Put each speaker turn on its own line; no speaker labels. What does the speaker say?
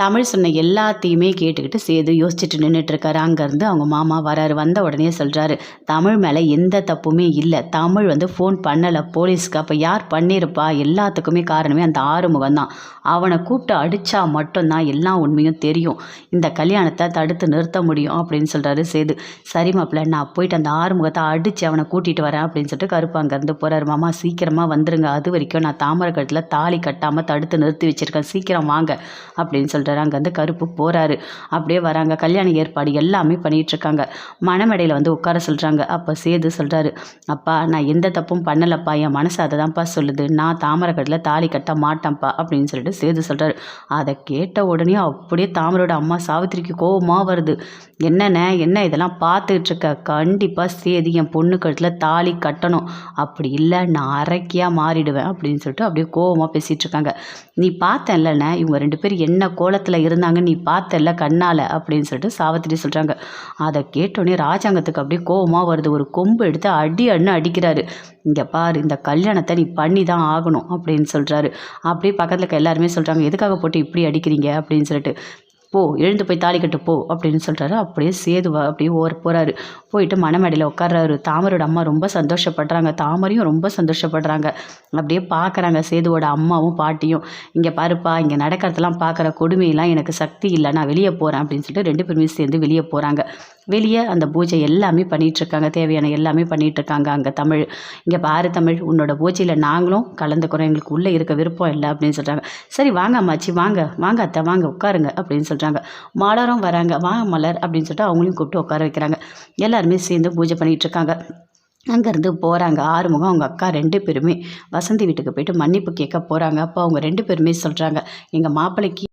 தமிழ் சொன்ன எல்லாத்தையுமே கேட்டுக்கிட்டு சேது யோசிச்சுட்டு நின்றுட்டு இருக்காரு அங்கேருந்து அவங்க மாமா வராரு. வந்த உடனே சொல்கிறாரு தமிழ் மேலே எந்த தப்புமே இல்லை. தமிழ் வந்து ஃபோன் பண்ணலை. போலீஸ்க்கு அப்போ யார் பண்ணியிருப்பா எல்லாத்துக்குமே காரணமே அந்த ஆறுமுகம் தான். அவனை கூப்பிட்டு அடித்தா மட்டும்தான் எல்லா உண்மையும் தெரியும். இந்த கல்யாணத்தை தடுத்து நிறுத்த முடியும் அப்படின்னு சொல்கிறாரு சேது. சரி மாப்பிள்ள நான் போயிட்டு அந்த ஆறுமுகத்தை அடித்து அவனை கூட்டிகிட்டு வரேன் அப்படின்னு சொல்லிட்டு கருப்பு அங்கேருந்து போகிறாரு மாமா சீக்கிரமாக வந்துருங்க. அது வரைக்கும் நான் தாமரை கட்டில் தாலி கட்டாமல் தடுத்து நிறுத்தி வச்சுருக்கேன். சீக்கிரம் வாங்க அப்படின்னு சொல்கிறாரு அங்கேருந்து கருப்பு போகிறாரு அப்படியே வராங்க. கல்யாண ஏற்பாடு எல்லாமே பண்ணிகிட்ருக்காங்க மணமேடையில் வந்து உட்கார சொல்கிறாங்க அப்போ சேது சொல்கிறாரு அப்பா நான் எந்த தப்பும் பண்ணலப்பா. என் மனசு அதை தான்ப்பா சொல்லுது. நான் தாமரை தாலி கட்ட மாட்டேன்ப்பா. அப்படின்னு சொல்லிட்டு சேது சொல்கிறாரு அதை கேட்ட உடனே அப்படியே தாமரோட அம்மா சாவித்திரிக்கு கோபமாக வருது. என்னண்ணே என்ன இதெல்லாம் பார்த்துக்கிட்டு இருக்க? கண்டிப்பாக சேது என் பொண்ணு கழுத்தில் தாலி கட்டணும். அப்படி இல்லை நான் அரைக்கியாக மாறிடுவேன். அப்படின்னு சொல்லிட்டு அப்படியே கோவமாக பேசிகிட்டு இருக்காங்க. நீ பார்த்தேன்லண்ணே இவங்க ரெண்டு பேரும் என்ன கோலத்தில் இருந்தாங்க நீ பார்த்தல்ல கண்ணால் அப்படின்னு சொல்லிட்டு சாவத்திரி சொல்கிறாங்க அதை கேட்டோடனே ராஜாங்கத்துக்கு அப்படியே கோபமாக வருது. ஒரு கொம்பு எடுத்து அடி அண்ணு அடிக்கிறாரு. இங்கே பாரு இந்த கல்யாணத்தை நீ பண்ணி தான் ஆகணும் அப்படின்னு சொல்கிறாரு அப்படியே பக்கத்தில் இருக்க எல்லாருமே சொல்கிறாங்க எதுக்காக போட்டு இப்படி அடிக்கிறீங்க? அப்படின்னு சொல்லிட்டு போ எழுந்து போய் தாலி கட்டு போ அப்படின்னு சொல்கிறாரு அப்படியே சேதுவா அப்படியே ஓர போகிறாரு போயிட்டு மணமேடையில் உட்கார்றாரு. தாமரோட அம்மா ரொம்ப சந்தோஷப்படுறாங்க. தாமரையும் ரொம்ப சந்தோஷப்படுறாங்க. அப்படியே பார்க்குறாங்க சேதுவோட அம்மாவும் பாட்டியும். இங்கே பாருப்பா இங்கே நடக்கிறதெல்லாம் பார்க்குற கொடுமையெல்லாம் எனக்கு சக்தி இல்லை. நான் வெளியே போகிறேன் அப்படின்னு சொல்லிட்டு ரெண்டு பேருமே சேர்ந்து வெளியே போகிறாங்க வெளியே அந்த பூஜை எல்லாமே பண்ணிகிட்ருக்காங்க தேவையான எல்லாமே பண்ணிகிட்ருக்காங்க அங்கே தமிழ். இங்கே பாரு தமிழ் உன்னோட பூஜையில் நாங்களும் கலந்துக்கிறோம். எங்களுக்கு உள்ளே இருக்க விருப்பம் இல்லை. அப்படின்னு சொல்கிறாங்க சரி வாங்க அம்மாச்சி வாங்க. வாங்க அத்தை வாங்க உட்காருங்க. அப்படின்னு சொல்கிறாங்க மலரும் வராங்க. வாங்க மலர். அப்படின்னு சொல்லிட்டு அவங்களையும் கூப்பிட்டு உட்கார வைக்கிறாங்க. எல்லாருமே சேர்ந்து பூஜை பண்ணிகிட்ருக்காங்க. அங்கேருந்து போகிறாங்க ஆறுமுகம் அவங்க அக்கா ரெண்டு பேருமே வசந்தி வீட்டுக்கு போயிட்டு மன்னிப்பு கேட்க போகிறாங்க அப்போ அவங்க ரெண்டு பேருமே சொல்கிறாங்க எங்கள் மாப்பிள்ளைக்கு